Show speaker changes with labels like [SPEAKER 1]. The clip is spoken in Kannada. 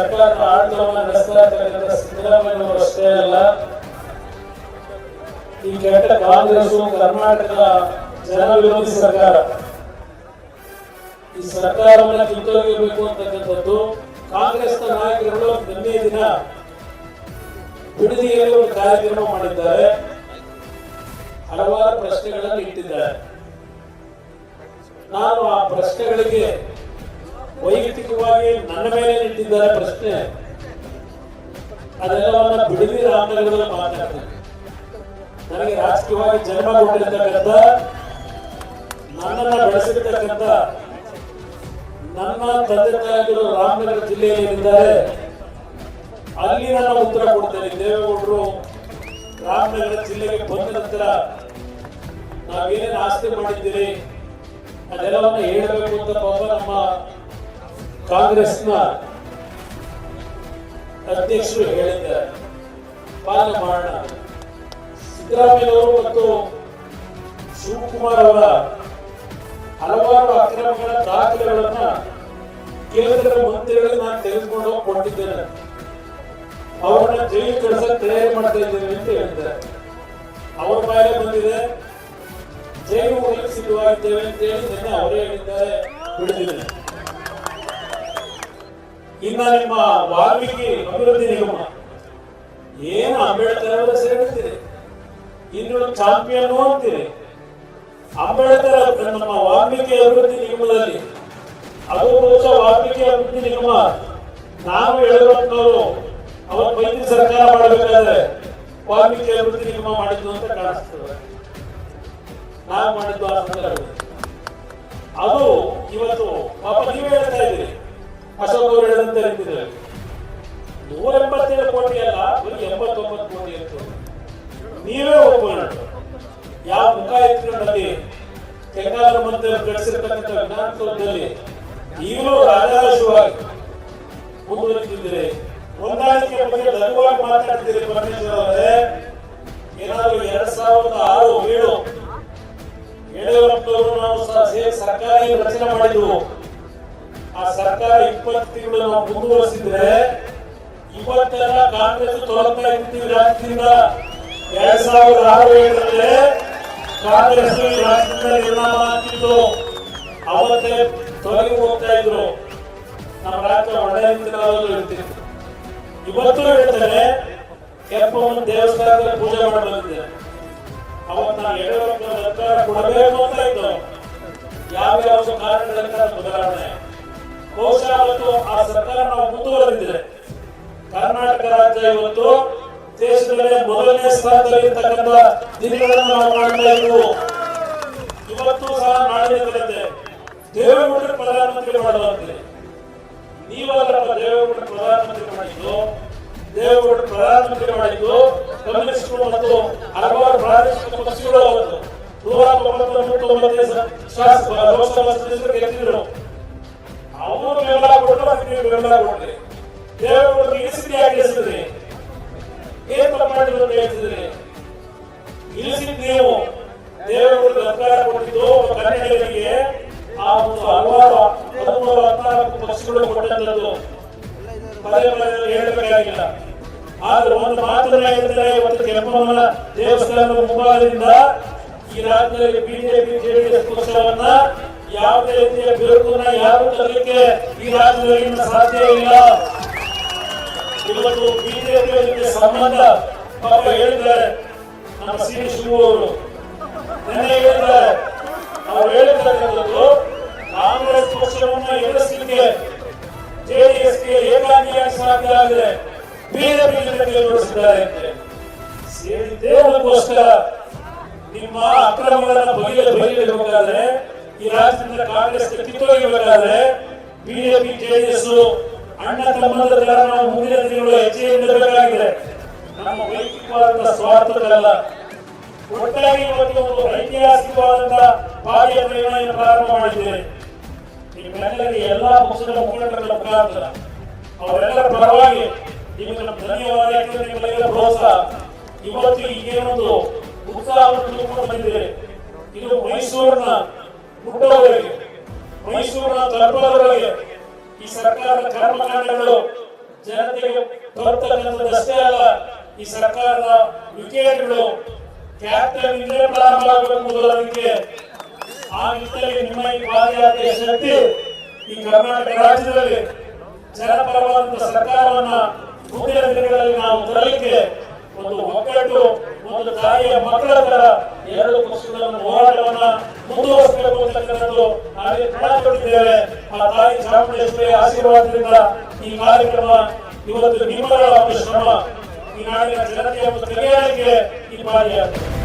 [SPEAKER 1] ಸರ್ಕಾರದ ಆಡಳಿತವನ್ನು ನಡೆಸ್ತಾ ಇರ್ತಕ್ಕಂಥ ಸಿದ್ದರಾಮಯ್ಯನವರು ಅಷ್ಟೇ ಅಲ್ಲ, ಈ ಕೆಟ್ಟ ಕಾಂಗ್ರೆಸ್ ಕರ್ನಾಟಕದ ಜನ ವಿರೋಧಿ ಸರ್ಕಾರ. ಈ ಸರ್ಕಾರವನ್ನ ಕಿತ್ತೊಗೆಯಬೇಕು ಅಂತಕ್ಕಂಥದ್ದು ಕಾಂಗ್ರೆಸ್ ನಾಯಕರುಗಳು ನಿನ್ನೆ ದಿನ ಬಿಡದಿಯಲ್ಲಿ ಒಂದು ಕಾರ್ಯಕ್ರಮ ಮಾಡಿದ್ದಾರೆ. ಹಲವಾರು ಪ್ರಶ್ನೆಗಳನ್ನು ಇಟ್ಟಿದ್ದಾರೆ. ನಾನು ಆ ಪ್ರಶ್ನೆಗಳಿಗೆ ವೈಯಕ್ತಿಕವಾಗಿ ನನ್ನ ಮೇಲೆ ಇಟ್ಟಿದ್ದಾರೆ ಪ್ರಶ್ನೆ. ಅದೆಲ್ಲವನ್ನ ಬಿಡದಿ ರಾಮನಗರದಲ್ಲಿ ಮಾತಾಡ್ತೇನೆ. ನನಗೆ ರಾಜಕೀಯವಾಗಿ ಜನ್ಮ ಕೊಟ್ಟಿರ್ತಕ್ಕಂಥ, ನನ್ನನ್ನ ಬೆಳೆಸಿರ್ತಕ್ಕಂಥ, ನನ್ನ ತಂದೆ ತಾಯಿಗಳು ರಾಮನಗರ ಜಿಲ್ಲೆಯಲ್ಲಿ ಇದ್ದಾರೆ. ಅಲ್ಲಿ ನಾನು ಉತ್ತರ ಕೊಡ್ತೇನೆ. ದೇವೇಗೌಡರು ರಾಮನಗರ ಜಿಲ್ಲೆಗೆ ಬಂದ ನಂತರ ನಾವೇನೇನು ಆಸ್ತಿ ಮಾಡಿದ್ದೀರಿ? ಅದೆಲ್ಲವನ್ನ ಹೇಳಬೇಕು ಅಂತ ಪಾಪ ನಮ್ಮ ಕಾಂಗ್ರೆಸ್ನ ಅಧ್ಯಕ್ಷರು ಹೇಳಿದ್ದಾರೆ ಪಾಲ ಮಾಡೋಣ ಸಿದ್ದರಾಮಯ್ಯವರು ಮತ್ತು ಶಿವಕುಮಾರ್ ಅವರ ಹಲವಾರು ಅಕ್ರಮಗಳ ದಾಖಲೆಗಳನ್ನ ಕೇಂದ್ರ ಮಂತ್ರಿಗಳಿಗೆ ನಾನು ತೆಗೆದುಕೊಂಡು ಕೊಟ್ಟಿದ್ದೇನೆ ಅವರನ್ನ ಜೈಲು ಕಳಿಸಲು ತಯಾರಿ ಮಾಡ್ತಾ ಇದ್ದೇನೆ ಅಂತ ಹೇಳಿದ್ದಾರೆ ಅವರ ಮೇಲೆ ಬಂದಿದೆ, ಜೈಲು ಹೋಗಲಿಕ್ಕೆ ಸಿದ್ಧವಾಗಿದ್ದೇವೆ ಅಂತ ಹೇಳಿ ನಿನ್ನೆ ಅವರೇ ಹೇಳಿದ್ದಾರೆ, ಬಿಡುತ್ತಿದ್ದೇನೆ. ಇನ್ನ ನಿಮ್ಮ ವಾಲ್ಮೀಕಿ ಅಭಿವೃದ್ಧಿ ನಿಗಮ ಏನು ಅಂಬೇಡ್ಕರ್ ಅವರ ಸೇರಿಸ್ತೀರಿ ಇನ್ನು ಚಾಂಪಿಯನ್ ಅಂತೀರಿ ಅಂಬೇಡ್ಕರ್ ನಮ್ಮ ವಾಲ್ಮೀಕಿ ಅಭಿವೃದ್ಧಿ ನಿಗಮದಲ್ಲಿ ಅದು ಬಹುಶಃ ವಾಲ್ಮೀಕಿ ಅಭಿವೃದ್ಧಿ ನಿಗಮ ನಾವು ಯಡಿಯೂರಪ್ಪನವರು ಅವರ ಮೈತ್ರಿ ಸರ್ಕಾರ ಮಾಡಬೇಕಾದ್ರೆ ವಾಲ್ಮೀಕಿ ಅಭಿವೃದ್ಧಿ ನಿಗಮ ಮಾಡಿದ್ದು ಅಂತ ಕಾಣಿಸ್ತದೆ. ನಾವು ಮಾಡಿದ್ದು ಅದು ಇವತ್ತು ಪಾಪ ನೀವು ಹೇಳ್ತಾ ಇದ್ದೀರಿ. ಅಶೋಕ್ ಅವರು ಹೇಳಿದಂತೆ ಹೇಳ್ತಿದ್ದಾರೆ ನೂರ ಎಂಬತ್ತೇಳು ಕೋಟಿ ಅಲ್ಲ, ಬರೀ ಎಂಬತ್ತೊಂಬತ್ತು ಕೋಟಿ ಅಂತ. ನೀವೇ ಒಪ್ಕೊಳ್ಳೋಣ ಯಾವ ಮುಖ ಎತ್ಕೊಂಡಲ್ಲಿ ಕೆಂಗಾಲ ಮಂತ್ರಿ ನಡೆಸಿರ್ತಕ್ಕಂಥ ವಿಧಾನಸೌಧದಲ್ಲಿ ಈಗಲೂ ರಾಜಾಶವಾಗಿ ಮುಂದುವರಿತಿದ್ದೀರಿ ಹೊಂದಾಣಿಕೆ ಬಗ್ಗೆ ಲಘುವಾಗಿ ಮಾತಾಡ್ತೀರಿ ಪರಮೇಶ್ವರ್ ಅವರೇ. ಏನಾದ್ರು ಎರಡ್ ಸಾವಿರದ ಆರು ಏಳು, ಯಡಿಯೂರಪ್ಪನವರು ನಾವು ಸ- ಸೇ- ಸರ್ಕಾರಿ ರಚನೆ ಮಾಡಿದ್ವು. ಆ ಸರ್ಕಾರ ಇಪ್ಪತ್ತು ತಿಂಗಳು ನಾವು ಮುಂದುವರಿಸಿದ್ರೆ ಇವತ್ತೆಲ್ಲ ಕಾಂಗ್ರೆಸ್ ತೊಲಗ್ತಾ ಇರ್ತೀವಿ ರಾಜ್ಯದಿಂದ. ಎರಡ್ ಸಾವಿರದ ಆರು ಏಳರಲ್ಲಿ ಕಾಂಗ್ರೆಸ್ ರಾಜ್ಯದಿಂದ ನಿರ್ಮಾಣ ಆಗ್ತಿತ್ತು. ಅವತ್ತೇ ತೊಲಗಿ ಹೋಗ್ತಾ ಇದ್ರು. ನಮ್ಮ ರಾಜ್ಯ ಇರ್ತಿತ್ತು ಇವತ್ತು ಹೇಳ್ತಾರೆ ಕೆಂಪವನ್ನು ದೇವಸ್ಥಾನದಲ್ಲಿ ಪೂಜೆ ಮಾಡಲಿದೆ ಅವತ್ತು ನಾವು ಯಡಿಯೂರಪ್ಪ ಸರ್ಕಾರ ಕೊಡಬೇಕು ಅಂತ ಇದ್ದು ಯಾವ ಯಾವ ಕಾರಣಗಳಿಂದ ಬದಲಾವಣೆ? ಬಹುಶಃ ಅವತ್ತು ಆ ಸರ್ಕಾರ ನಾವು ಮುಂದುವರೆದಿದೆ. ಕರ್ನಾಟಕ ರಾಜ್ಯ ಇವತ್ತು ದೇಶದಲ್ಲೇ ಮೊದಲನೇ ಸ್ಥಾನದಲ್ಲಿ ಇರ್ತಕ್ಕಂಥ ದಿನಗಳನ್ನು ನಾವು ಮಾಡ್ತಾ ಇದ್ವು. ಇವತ್ತು ಸಹ ನಾಡಿನ ಬರುತ್ತೆ ದೇವೇಗೌಡರು ಪ್ರಧಾನಮಂತ್ರಿ ಮಾಡುವಂತೆ. ನೀವಲ್ಲಪ್ಪ ದೇವೇಗೌಡರು ಪ್ರಧಾನಮಂತ್ರಿ ಮಾಡಿದ್ದು, ದೇವೇಗೌಡರು ಪ್ರಧಾನಮಂತ್ರಿ ಮಾಡಿದ್ದು ಕಮ್ಯುನಿಸ್ಟ್ಗಳು ಮತ್ತು ಹಲವಾರು ಪ್ರಾದೇಶಿಕ ಪಕ್ಷಗಳು ಅವತ್ತು. ನೂರ ತೊಂಬತ್ತೊಂಬತ್ತು ಶಾಸಕ ಲೋಕಸಭಾ ಸದಸ್ಯರು ಗೆದ್ದಿದ್ರು. ನೀವು ಬೆಂಬಲ ಕೊಡ್ರಿ ದೇವರು ಇಳಿಸಿದ್ಯಾಗಿ ಇಳಿಸಿದ್ರಿ ಏನ್ ಮಾಡಿದ್ರು ಅಂತ ಹೇಳ್ತಿದ್ರಿ ಇಳಿಸಿದ್ ನೀವು ದೇವರು ಅಧಿಕಾರ ಕೊಟ್ಟಿದ್ದು ಕನ್ನಡಿಗರಿಗೆ ಆ ಒಂದು ಹಲವಾರು ಹದಿಮೂರು ಹದಿನಾಲ್ಕು ಪಕ್ಷಗಳು ಕೊಟ್ಟಂತದ್ದು ಪದೇ ಪದೇ ಹೇಳಬೇಕಾಗಿಲ್ಲ. ಆದ್ರೆ ಒಂದು ಮಾತನ್ನ ಹೇಳ್ತಾರೆ ಇವತ್ತು ಕೆಂಪಮ್ಮನ ದೇವಸ್ಥಾನದ ಮುಂಭಾಗದಿಂದ ಈ ರಾಜ್ಯದಲ್ಲಿ ಬಿಜೆಪಿ, ಜೆಡಿಎಸ್ ಪಕ್ಷವನ್ನ ಯಾವುದೇ ರೀತಿಯ ಬಿರುಕನ್ನ ಯಾರು ತರಲಿಕ್ಕೆ ಈ ರಾಜ್ಯದಲ್ಲಿ ಸಾಧ್ಯ ಇಲ್ಲ? ಇವತ್ತು ಬಿಜೆಪಿ ಜೊತೆ ಸಂಬಂಧ ಪಾಪ ಹೇಳಿದ್ದಾರೆ ನಮ್ಮ ಸಿ ಶಿವು ಅವರು. ನಿನ್ನೆ ಹೇಳಿದ್ದಾರೆ. ಅವ್ರು ಹೇಳಿರ್ತಕ್ಕಂಥದ್ದು ಕಾಂಗ್ರೆಸ್ ಪಕ್ಷವನ್ನು ಎದುರಿಸಲಿಕ್ಕೆ ಜೆಡಿಎಸ್ಗೆ ಏಕಾಂಗಿಯಾಗಿ ಸಾಧ್ಯ ಆಗಿದೆ? ಬಿಜೆಪಿ ಜೊತೆ ಅಂತೆ. ಸೇರಿದ್ದೇ ಅದಕ್ಕೋಸ್ಕರ ನಿಮ್ಮ ಅಕ್ರಮಗಳನ್ನು ಬಗೆಯ ಬಗೆಹರಿಸಬೇಕಾದ್ರೆ ಈ ರಾಜ್ಯದಿಂದ ಕಾಂಗ್ರೆಸ್ ಕಿತ್ತೊಗೆಯಬೇಕಾದ್ರೆ ಬಿಜೆಪಿ ಜೆಡಿಎಸ್ ಅಣ್ಣ ತಮ್ಮಂದಿರ ನಾವು ಮುಂದಿನ ದಿನಗಳು ಇಡಬೇಕಾಗಿದೆ ನಮ್ಮ ವೈಯಕ್ತಿಕವಾದಂತಹ ಸ್ವಾರ್ಥಗಳಲ್ಲ. ಒಟ್ಟಾಗಿ ಇವತ್ತು ಒಂದು ಐತಿಹಾಸಿಕವಾದಂತಹ ನಿರ್ಣಯ ಪ್ರಾರಂಭ ಮಾಡಿದ್ದೇವೆ ನಿಮ್ಮೆಲ್ಲರಿಗೆ ಎಲ್ಲಾ ಪಕ್ಷದ ಮುಖಂಡರ ಮುಖಾಂತರ. ಅವರೆಲ್ಲರ ಪರವಾಗಿ ನಿಮಗೆ ನಮ್ಮ ಧನ್ಯವಾದ ಯಾಕಂದ್ರೆ ನಿಮ್ಮೆಲ್ಲರ ಪ್ರೋತ್ಸಾಹ. ಇವತ್ತು ಈಗೇನೊಂದು ಉತ್ಸಾಹವನ್ನು ತುಂಬಿಕೊಂಡು ಬಂದಿದೆ ಇದು ಮೈಸೂರಿನ ಮುಟ್ಟೋವರೆಗೆ ಮೈಸೂರಿನ ತಲುಪೋದರೊಳಗೆ ಈ ಸರ್ಕಾರದ ಕರ್ಮಕಾಂಡಗಳು ಜನತೆಗೆ ತೋರ್ತಕ್ಕಂಥದ್ದಷ್ಟೇ ಅಲ್ಲ, ಈ ಸರ್ಕಾರದ ವಿಕೇಂದ್ರಗಳು ಕ್ಯಾಪ್ಟನ್ ಇಲ್ಲೇ ಪ್ರಾರಂಭ ಆಗಬೇಕು ಮೊದಲನಿಗೆ ಆ ನಿಟ್ಟಿನಲ್ಲಿ ನಿಮ್ಮ ಈ ಪಾದಯಾತ್ರೆಯ ಶಕ್ತಿ ಈ ಕರ್ನಾಟಕ ರಾಜ್ಯದಲ್ಲಿ ಜನಪರವಾದಂತ ಸರ್ಕಾರವನ್ನ ಮುಂದಿನ ದಿನಗಳಲ್ಲಿ ನಾವು ತರಲಿಕ್ಕೆ ಒಂದು ಒಕ್ಕಟ್ಟು ಒಂದು ತಾಯಿಯ ಮಕ್ಕಳ ತರ ಎರಡು ಪಕ್ಷಗಳನ್ನು ಹೋರಾಟವನ್ನ ಮುಂದುವರಿಸಬೇಕು ಅಂತಕ್ಕಂಥದ್ದು ನಾವೇ ತೊಟ್ಟಿದ್ದೇವೆ ಆ ತಾಯಿ ಚಾಮುಂಡೇಶ್ವರಿ ಆಶೀರ್ವಾದದಿಂದ ಈ ಕಾರ್ಯಕ್ರಮ ಇವತ್ತು ನಿಮ್ಮಗಳ ಒಂದು ಶ್ರಮ ಈ ನಾಡಿನ ಜನತೆಯ ಒಂದು ಕಲ್ಯಾಣಕ್ಕೆ ಈ ಬಾರಿಯಾಗಿದೆ.